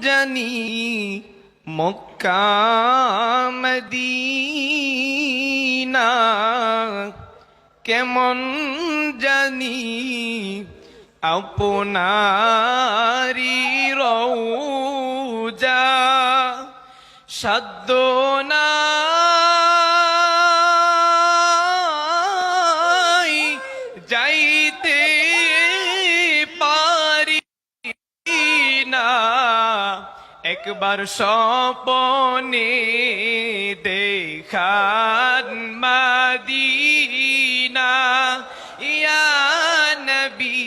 জানি Mecca Medina. কেমন জানি আপনারি রৌজা সদ্য একবার স্বপনে দেখান মাদিনা। ইয়া নবী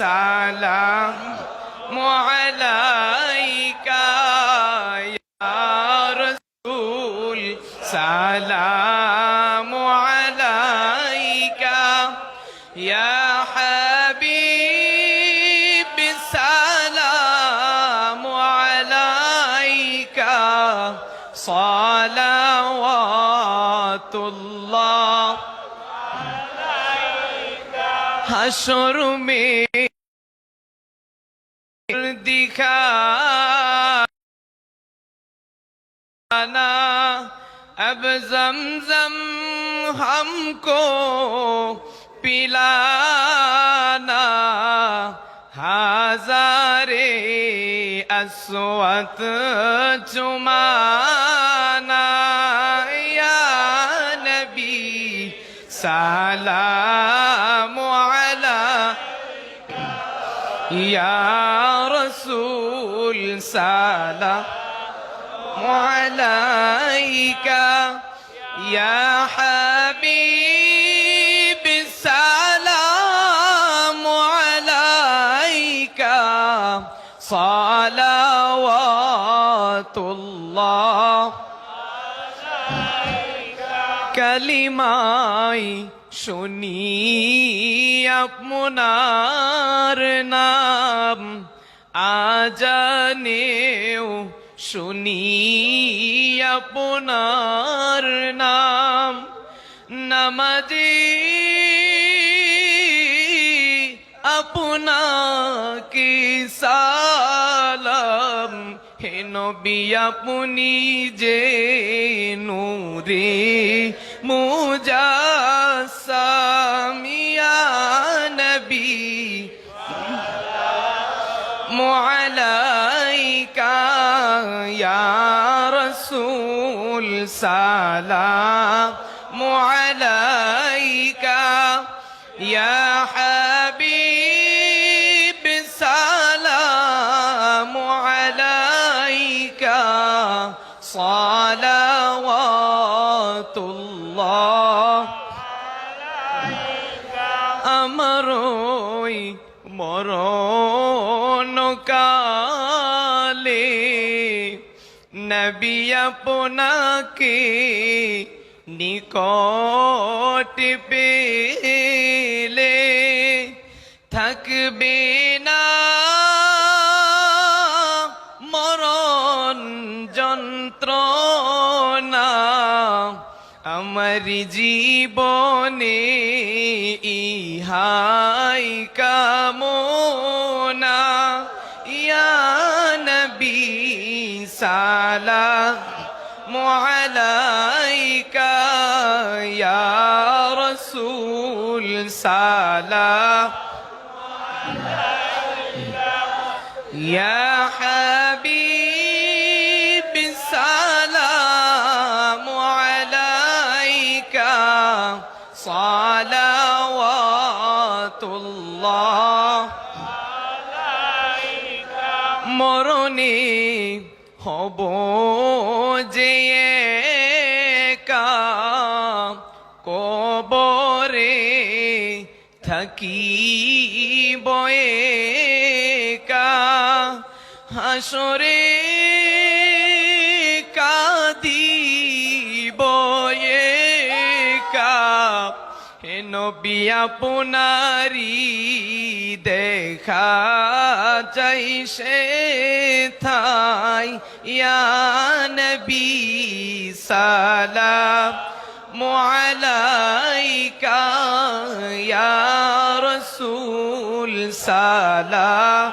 সালাম আলাইকা ইয়া রাসূল সালাম আলাইকা ইয়া হাবিব সালাওয়াতুল্লাহ হাসর মে दिखा ना अब जमजम हमको पिलाना हजारे अस्वत चुमाना السلام على يا رسول سلام عليك يا حبيب السلام عليك. صلوات الله কালিমাই শুনি আপনার নাম। আজানেও শুনি আপনার নাম। নামাজি আপনাকে সালাম। হে নবী, আপনি যে নূরে মুজাসামিয়া নবী মুআলাইকা ইয়া রাসূল সালাম মুআলাইকা ইয়া হাবিব সালাম আলাইকা সালাওয়াতুল্লাহ আমার ওই মরণ কালে নবী আপনাকে নিকট পেলে থাকবে না আমার জীবনে ইহাই কামনা। ইয়া নবী সালা মুআলাইকা ইয়া রাসূল সালা মুআলাইকা ইয়া صلوات الله মরণে হব যে একা কবরে থাকি বয়েকা হাসরে নবী আপনারি দেখা চাই সে থাই। ইয়া নবী সালাম মুআলাইকা ইয়া রাসূল সালাম।